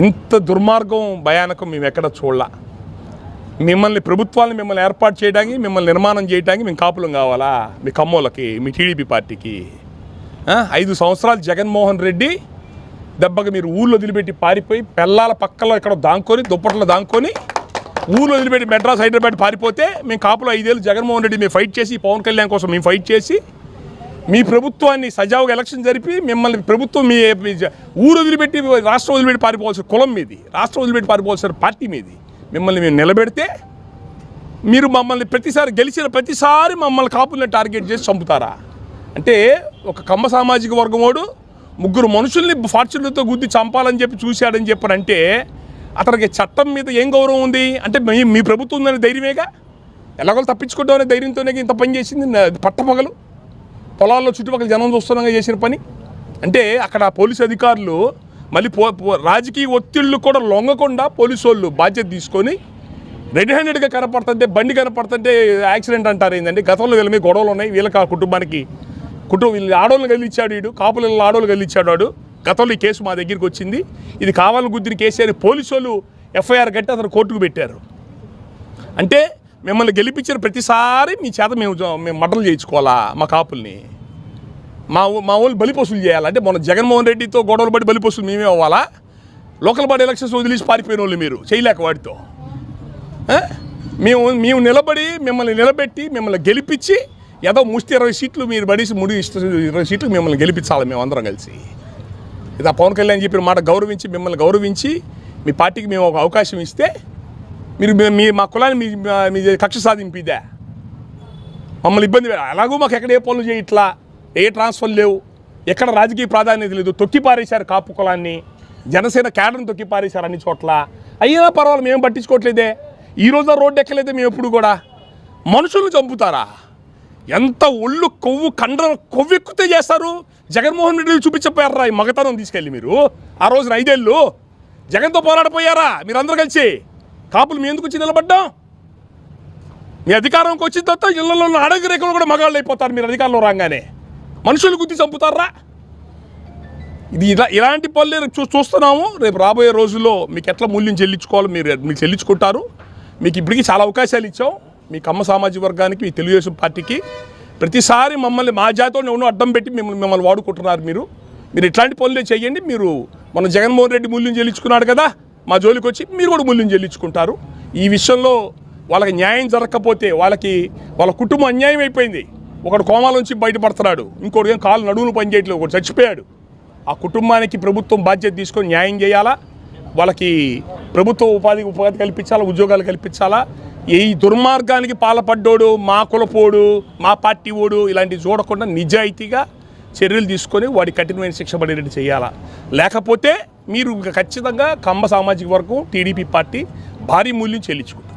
ఇంత దుర్మార్గం భయానకం మేము ఎక్కడ చూడలా. మిమ్మల్ని ప్రభుత్వాన్ని మిమ్మల్ని ఏర్పాటు చేయడానికి మిమ్మల్ని నిర్మాణం చేయడానికి మేము కాపులం కావాలా? మీ కమ్మోళ్ళకి మీ టీడీపీ పార్టీకి. ఐదు సంవత్సరాలు జగన్మోహన్ రెడ్డి దెబ్బకి మీరు ఊళ్ళో వదిలిపెట్టి పారిపోయి పెళ్ళాల పక్కలో ఇక్కడ దాంకొని దుప్పట్లో దాంకొని ఊళ్ళో వదిలిపెట్టి మెడ్రాస్ హైదరాబాద్ పారిపోతే మేము కాపులో ఐదేళ్ళు జగన్మోహన్ రెడ్డి మేము ఫైట్ చేసి పవన్ కళ్యాణ్ కోసం మేము ఫైట్ చేసి మీ ప్రభుత్వాన్ని సజావుగా ఎలక్షన్ జరిపి మిమ్మల్ని ప్రభుత్వం మీ మీ ఊరు వదిలిపెట్టి రాష్ట్రం వదిలిపెట్టి పారిపోవాల్సిన కులం మీది రాష్ట్రం వదిలిపెట్టి పారిపోవాల్సిన పార్టీ మీది. మిమ్మల్ని మేము నిలబెడితే మీరు మమ్మల్ని ప్రతిసారి గెలిచిన ప్రతిసారి మమ్మల్ని కాపుల్ని టార్గెట్ చేసి చంపుతారా? అంటే ఒక కమ్మ సామాజిక వర్గం వాడు ముగ్గురు మనుషుల్ని ఫార్చులతో గుద్ది చంపాలని చెప్పి చూశాడని చెప్పారంటే అతనికి చట్టం మీద ఏం గౌరవం ఉంది? అంటే మీ మీ ప్రభుత్వం ఉందనే ధైర్యమేగా? ఎలాగో తప్పించుకుంటామనే ధైర్యంతోనే ఇంత పని చేసింది పట్టపగలు? పొలాల్లో చుట్టుపక్కల జనం చూస్తున్నాగా చేసిన పని? అంటే అక్కడ పోలీసు అధికారులు మళ్ళీ పో రాజకీయ ఒత్తిళ్ళు కూడా లొంగకుండా పోలీసు వాళ్ళు బాధ్యత తీసుకొని రెడ్ హ్యాండెడ్గా కనపడుతుంటే బండి కనపడుతుంటే యాక్సిడెంట్ అంటారు ఏంటంటే గతంలో వీళ్ళ మీద గొడవలు ఉన్నాయి. వీళ్ళకి ఆ కుటుంబానికి కుటుంబం వీళ్ళు ఆడోళ్ళు గెలిచాడు వీడు కాపుల ఆడోళ్ళు గెలిచాడు వాడు. గతంలో ఈ కేసు మా దగ్గరికి వచ్చింది. ఇది కావాలని గుద్దిన కేసీఆర్ పోలీసు వాళ్ళు ఎఫ్ఐఆర్ కట్టి అతను కోర్టుకు పెట్టారు. అంటే మిమ్మల్ని గెలిపించిన ప్రతిసారి మీ చేత మేము మేము మటలు చేయించుకోవాలా మా కాపుల్ని? మా మా వాళ్ళు బలిపశులు చేయాలంటే మన జగన్మోహన్ రెడ్డితో గొడవలు పడి బలిపశులు మేమే అవ్వాలా? లోకల్ బాడీ ఎలక్షన్స్ వదిలేసి పారిపోయిన వాళ్ళు మీరు చేయలేక వాటితో మేము మేము నిలబడి మిమ్మల్ని నిలబెట్టి మిమ్మల్ని గెలిపించి ఏదో ముష్టి ఇరవై సీట్లు మీరు పడేసి ముడి ఇరవై సీట్లు మిమ్మల్ని గెలిపించాలి మేము అందరం కలిసి. ఇది పవన్ కళ్యాణ్ చెప్పిన మాట గౌరవించి మిమ్మల్ని గౌరవించి మీ పార్టీకి మేము ఒక అవకాశం ఇస్తే మీరు మీ- మా కులాన్ని మీ మీ కక్ష సాధింపిదా? మమ్మల్ని ఇబ్బంది పెడ- అలాగూ మాకు ఎక్కడ ఏ పనులు చేయట్లా ఏ ట్రాన్స్ఫర్ లేవు? ఎక్కడ రాజకీయ ప్రాధాన్యత లేదు? తొక్కి పారేశారు కాపు కులాన్ని జనసేన కేడర్ని తొక్కి పారేశారు అన్ని చోట్ల. అయినా పర్వాలేదు మేము పట్టించుకోవట్లేదే. ఈ రోజు రోడ్డు ఎక్కలేదే మేము ఎప్పుడు కూడా? మనుషులను చంపుతారా? ఎంత ఒళ్ళు కొవ్వు కండ్ర కొవ్వెక్కితే చేస్తారు? జగన్మోహన్ రెడ్డి చూపించపోయారా ఈ మగతనం తీసుకెళ్ళి మీరు? ఆ రోజున ఐదేళ్ళు జగన్తో పోరాడిపోయారా మీరందరూ కలిసి? కాపులు మీ ఎందుకు వచ్చి నిలబడ్డాం? మీ అధికారంకి వచ్చిన తర్వాత ఇళ్ళలో ఉన్న అడగ రేఖలు కూడా మగాళ్ళు అయిపోతారు మీరు అధికారంలో రాగానే. మనుషులు గుద్ది చంపుతారా? ఇది ఇలా ఇలాంటి పనులే చూ చూస్తున్నాము. రేపు రాబోయే రోజుల్లో మీకు ఎట్లా మూల్యం చెల్లించుకోవాలో మీరు మీకు చెల్లించుకుంటారు. మీకు ఇప్పటికీ చాలా అవకాశాలు ఇచ్చాం మీ కమ్మ సామాజిక వర్గానికి మీ తెలుగుదేశం పార్టీకి. ప్రతిసారి మమ్మల్ని మా జాతిలో ఎవరో అడ్డం పెట్టి మిమ్మల్ని మిమ్మల్ని వాడుకుంటున్నారు మీరు. మీరు ఇట్లాంటి పనులే చేయండి. మీరు మన జగన్మోహన్ రెడ్డి మూల్యం చెల్లించుకున్నాడు కదా. మా జోలికి వచ్చి మీరు కూడా మూల్యం చెల్లించుకుంటారు ఈ విషయంలో వాళ్ళకి న్యాయం జరగకపోతే వాళ్ళకి వాళ్ళ కుటుంబం అన్యాయం అయిపోయింది. ఒకడు కోమాల నుంచి బయటపడుతున్నాడు. ఇంకోటి ఏం కాలు నడువులు పనిచేయట్లేదు ఒకటి చచ్చిపోయాడు. ఆ కుటుంబానికి ప్రభుత్వం బాధ్యత తీసుకొని న్యాయం చేయాలా? వాళ్ళకి ప్రభుత్వ ఉపాధి ఉపాధి కల్పించాలా? ఉద్యోగాలు కల్పించాలా? ఈ దుర్మార్గానికి పాల్పడ్డోడు మా కులపోడు మా పార్టీ ఓడు ఇలాంటివి చూడకుండా నిజాయితీగా చర్యలు తీసుకొని వాడి కఠినమైన శిక్ష పడేటట్టు చేయాలా? లేకపోతే మీరు ఖచ్చితంగా కంబ సామాజిక వర్గం టీడీపీ పార్టీ భారీ మూల్యం చెల్లించుకుంటారు.